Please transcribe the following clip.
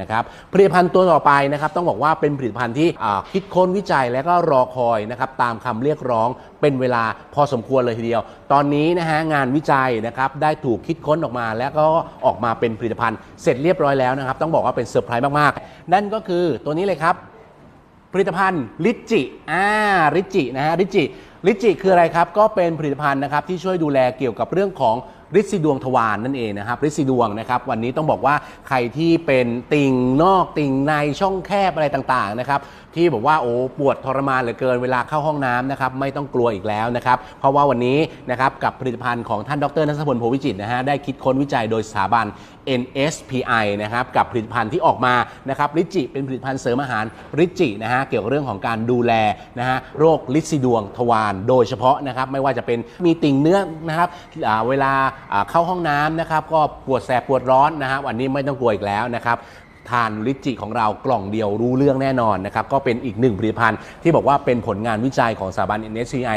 นะครับผลิตภัณฑ์ตัวต่อไปนะครับต้องบอกว่าเป็นผลิตภัณฑ์ที่คิดค้นวิจัยและก็รอคอยนะครับตามคำเรียกร้องเป็นเวลาพอสมควรเลยทีเดียว ตอนนี้นะฮะงานวิจัยนะครับได้ถูกคิดค้นออกมา แล้วก็ออกมาเป็นผลิตภัณฑ์เสร็จเรียบร้อยแล้วนะครับต้องบอกว่าเป็นเซอร์ไพรส์มากๆ นั่นก็คือตัวนี้เลยครับ ผลิตภัณฑ์ลิจิอ่าลิจินะฮะลิจิลิจิคืออะไรครับก็เป็นผลิตภัณฑ์นะครับที่ช่วยดูแลเกี่ยวกับเรื่องของ ฤทธิ์สีดวงทวารนั่นเองนะครับฤทธิ์สีดวงนะครับ วันนี้ต้องบอกว่าใครที่เป็นติ่งนอกติ่งในช่องแคบอะไรต่างๆนะครับที่บอกว่าโอ้ปวดทรมานเหลือเกินเวลาเข้าห้องน้ำนะครับไม่ต้องกลัวอีกแล้วนะครับเพราะว่าวันนี้นะครับกับผลิตภัณฑ์ของท่านดรนัทพลโพวิจิตนะฮะได้คิดค้นวิจัยโดยสถาบัน NSPI นะครับกับผลิตภัณฑ์ที่ออกมานะครับริจิเป็นผลิตภัณฑ์เสริมอาหารริจินะฮะเกี่ยวกับเรื่องของการดูแลนะฮะโรคลิซิดวงทวารโดยเฉพาะนะครับไม่ว่าจะเป็นมีติ่งเนื้อนะครับเวลาเข้าห้องน้ำนะครับก็ปวดแสบปวดร้อนนะฮะวันนี้ไม่ต้องกลัวอีกแล้วนะครับทานลิจิของเรากล่องเดียวรู้เรื่องแน่นอนนะครับก็เป็นอีกหนึ่งผลิตภัณฑ์ที่บอกว่าเป็นผลงานวิจัยของสถาบัน NSCI